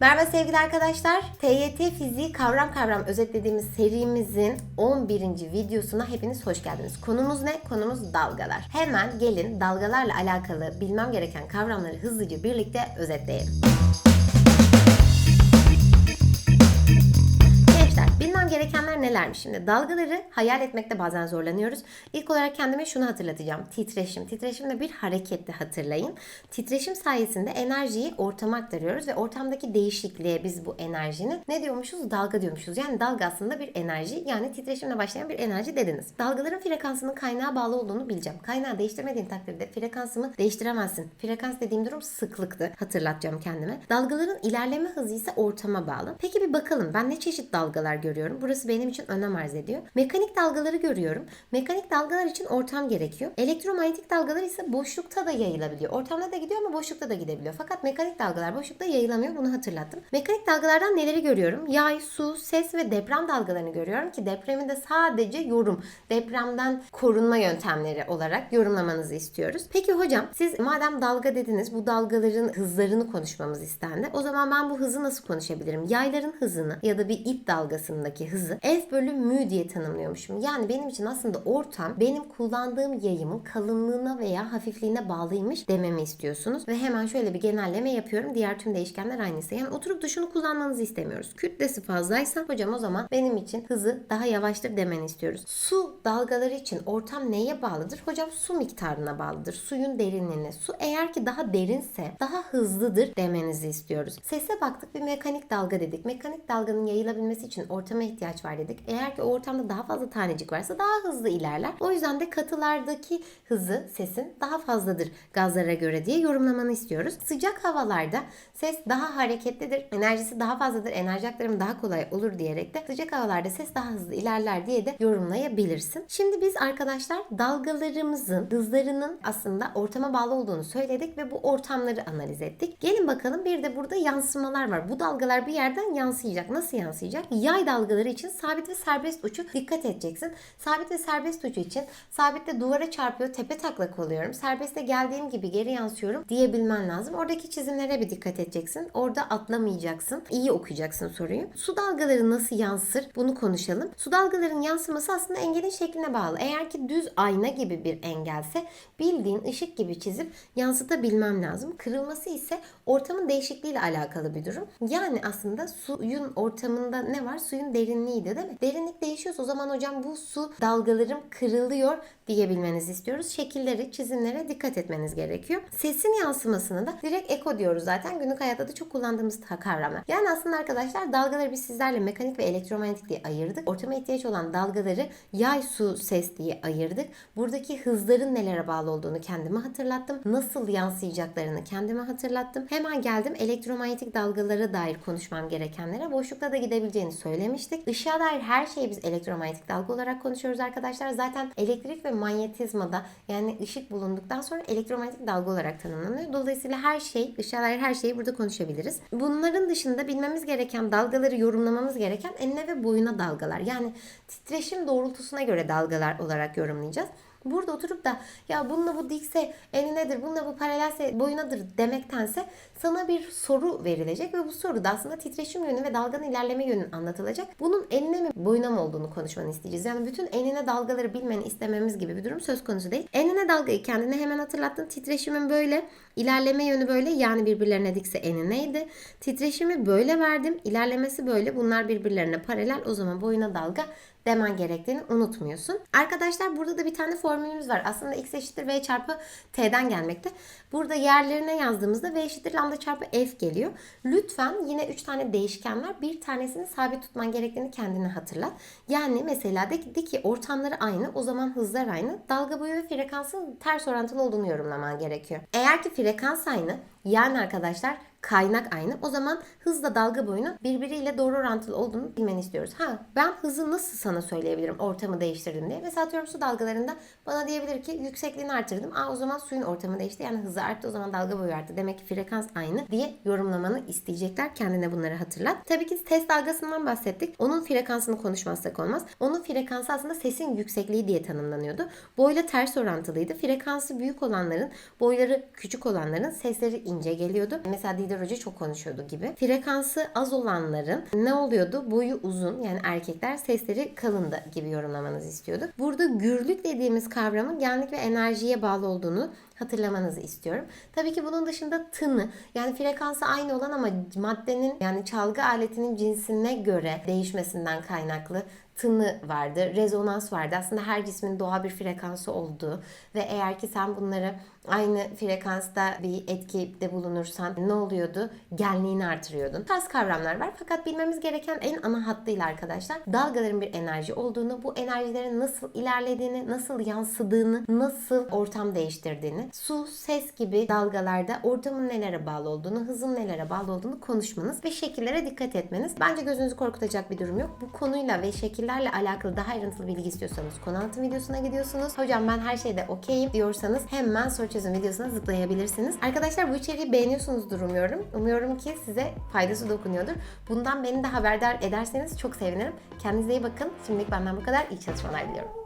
Merhaba sevgili arkadaşlar. TYT Fiziği kavram kavram özetlediğimiz serimizin 11. videosuna hepiniz hoş geldiniz. Konumuz ne? Konumuz dalgalar. Hemen gelin dalgalarla alakalı bilmem gereken kavramları hızlıca birlikte özetleyelim. Bilmem gerekenler nelermiş şimdi? Dalgaları hayal etmekte bazen zorlanıyoruz. İlk olarak kendime şunu hatırlatacağım. Titreşim. Titreşim de bir hareketli hatırlayın. Titreşim sayesinde enerjiyi ortama aktarıyoruz ve ortamdaki değişikliğe biz bu enerjinin ne diyormuşuz? Dalga diyormuşuz. Yani dalga aslında bir enerji. Yani titreşimle başlayan bir enerji dediniz. Dalgaların frekansının kaynağa bağlı olduğunu bileceğim. Kaynağı değiştirmediğin takdirde frekansımı değiştiremezsin. Frekans dediğim durum sıklıktı. Hatırlatacağım kendime. Dalgaların ilerleme hızı ise ortama bağlı. Peki bir bakalım ben ne çeşit dalgalar görüyorum? Burası benim için önem arz ediyor. Mekanik dalgaları görüyorum. Mekanik dalgalar için ortam gerekiyor. Elektromanyetik dalgalar ise boşlukta da yayılabiliyor. Ortamda da gidiyor ama boşlukta da gidebiliyor. Fakat mekanik dalgalar boşlukta yayılamıyor. Bunu hatırlattım. Mekanik dalgalardan neleri görüyorum? Yay, su, ses ve deprem dalgalarını görüyorum ki depremi de sadece yorum, depremden korunma yöntemleri olarak yorumlamanızı istiyoruz. Peki hocam siz madem dalga dediniz bu dalgaların hızlarını konuşmamız istendi. O zaman ben bu hızı nasıl konuşabilirim? Yayların hızını ya da bir ip dalgasındaki hızı F bölü mü diye tanımlıyormuşum. Yani benim için aslında ortam benim kullandığım yayımın kalınlığına veya hafifliğine bağlıymış dememi istiyorsunuz. Ve hemen şöyle bir genelleme yapıyorum. Diğer tüm değişkenler aynısı. Yani oturup da şunu kullanmanızı istemiyoruz. Kütlesi fazlaysa hocam o zaman benim için hızı daha yavaştır demeni istiyoruz. Su dalgaları için ortam neye bağlıdır? Hocam su miktarına bağlıdır. Suyun derinliğine. Su eğer ki daha derinse daha hızlıdır demenizi istiyoruz. Sese baktık bir mekanik dalga dedik. Mekanik dalganın yayılabilmesi için ortama ihtiyaç var dedik. Eğer ki o ortamda daha fazla tanecik varsa daha hızlı ilerler. O yüzden de katılardaki hızı sesin daha fazladır gazlara göre diye yorumlamanı istiyoruz. Sıcak havalarda ses daha hareketlidir, enerjisi daha fazladır, enerji aktarımı daha kolay olur diyerek de sıcak havalarda ses daha hızlı ilerler diye de yorumlayabilirsin. Şimdi biz arkadaşlar dalgalarımızın hızlarının aslında ortama bağlı olduğunu söyledik ve bu ortamları analiz ettik. Gelin bakalım bir de burada yansımalar var. Bu dalgalar bir yerden yansıyacak. Nasıl yansıyacak? Yay dalgaları için sabit ve serbest uçu dikkat edeceksin. Sabit ve serbest ucu için sabitte duvara çarpıyor, tepe taklak oluyorum. Serbestte geldiğim gibi geri yansıyorum diyebilmen lazım. Oradaki çizimlere bir dikkat edeceksin. Orada atlamayacaksın. İyi okuyacaksın soruyu. Su dalgaları nasıl yansır? Bunu konuşalım. Su dalgaların yansıması aslında engelin şekline bağlı. Eğer ki düz ayna gibi bir engelse bildiğin ışık gibi çizip yansıtabilmem lazım. Kırılması ise ortamın değişikliğiyle alakalı bir durum. Yani aslında suyun ortamında ne var? Suyun derinliğiydi değil mi? Derinlik değişiyorsa o zaman hocam bu su dalgalarım kırılıyor diyebilmenizi istiyoruz. Şekilleri, çizimlere dikkat etmeniz gerekiyor. Sesin yansımasını da direkt eko diyoruz zaten. Günlük hayatta da çok kullandığımız kavramlar. Yani aslında arkadaşlar dalgaları biz sizlerle mekanik ve elektromanyetik diye ayırdık. Ortama ihtiyaç olan dalgaları yay, su, ses diye ayırdık. Buradaki hızların nelere bağlı olduğunu kendime hatırlattım. Nasıl yansıyacaklarını kendime hatırlattım. Hemen geldim elektromanyetik dalgalara dair konuşmam gerekenlere. Boşlukta da gidebileceğini söylemiştik. Işığa dair her şeyi biz elektromanyetik dalga olarak konuşuyoruz arkadaşlar. Zaten elektrik ve manyetizmada yani ışık bulunduktan sonra elektromanyetik dalga olarak tanımlanıyor. Dolayısıyla her şey, ışığa dair her şeyi burada konuşabiliriz. Bunların dışında bilmemiz gereken dalgaları yorumlamamız gereken enine ve boyuna dalgalar. Yani titreşim doğrultusuna göre dalgalar olarak yorumlayacağız. Burada oturup da ya bununla bu dikse eninedir, bununla bu paralelse boyunadır demektense sana bir soru verilecek ve bu soruda aslında titreşim yönü ve dalganın ilerleme yönü anlatılacak. Bunun enine mi boyuna mı olduğunu konuşmanı isteyeceğiz. Yani bütün enine dalgaları bilmeni istememiz gibi bir durum söz konusu değil. Enine dalgayı kendine hemen hatırlattın. Titreşimin böyle, ilerleme yönü böyle yani birbirlerine dikse enineydi. Titreşimi böyle verdim, ilerlemesi böyle. Bunlar birbirlerine paralel. O zaman boyuna dalga demen gerektiğini unutmuyorsun. Arkadaşlar burada da bir tane formülümüz var. Aslında x eşittir v çarpı t'den gelmekte. Burada yerlerine yazdığımızda v eşittir lambda çarpı f geliyor. Lütfen yine 3 tane değişken var. Bir tanesini sabit tutman gerektiğini kendine hatırlat. Yani mesela de, de ki ortamları aynı. O zaman hızlar aynı. Dalga boyu ve frekansın ters orantılı olduğunu yorumlaman gerekiyor. Eğer ki frekans aynı yani arkadaşlar kaynak aynı. O zaman hızla dalga boyunu birbiriyle doğru orantılı olduğunu bilmeni istiyoruz. Ha ben hızı nasıl sana söyleyebilirim ortamı değiştirdim diye. Mesela atıyorum su dalgalarında bana diyebilir ki yüksekliğini artırdım. Aa o zaman suyun ortamı değişti yani hızı arttı o zaman dalga boyu arttı. Demek ki frekans aynı diye yorumlamanı isteyecekler. Kendine bunları hatırlat. Tabii ki ses dalgasından bahsettik. Onun frekansını konuşmazsak olmaz. Onun frekansı aslında sesin yüksekliği diye tanımlanıyordu. Boyla ters orantılıydı. Frekansı büyük olanların, boyları küçük olanların sesleri ince geliyordu. Mesela Hoca çok konuşuyordu gibi. Frekansı az olanların ne oluyordu? Boyu uzun yani erkekler sesleri kalındı gibi yorumlamanızı istiyorduk. Burada gürlük dediğimiz kavramın genlik ve enerjiye bağlı olduğunu hatırlamanızı istiyorum. Tabii ki bunun dışında tını yani frekansı aynı olan ama maddenin yani çalgı aletinin cinsine göre değişmesinden kaynaklı tını vardı, rezonans vardı. Aslında her cismin doğal bir frekansı olduğu ve eğer ki sen bunları aynı frekansta bir etkide bulunursan ne oluyordu? Genliğini artırıyordun. Tarz kavramlar var fakat bilmemiz gereken en ana hattıyla arkadaşlar dalgaların bir enerji olduğunu, bu enerjilerin nasıl ilerlediğini, nasıl yansıdığını, nasıl ortam değiştirdiğini, su, ses gibi dalgalarda ortamın nelere bağlı olduğunu, hızın nelere bağlı olduğunu konuşmanız ve şekillere dikkat etmeniz. Bence gözünüzü korkutacak bir durum yok. Bu konuyla ve şekillerle alakalı daha ayrıntılı bilgi istiyorsanız konu anlatım videosuna gidiyorsunuz. Hocam ben her şeyde okeyim diyorsanız hemen soru çözüm videosuna zıplayabilirsiniz. Arkadaşlar bu içeriği beğeniyorsunuzdur umuyorum. Umuyorum ki size faydası dokunuyordur. Bundan beni de haberdar ederseniz çok sevinirim. Kendinize iyi bakın. Şimdilik benden bu kadar. İyi çalışmalar diliyorum.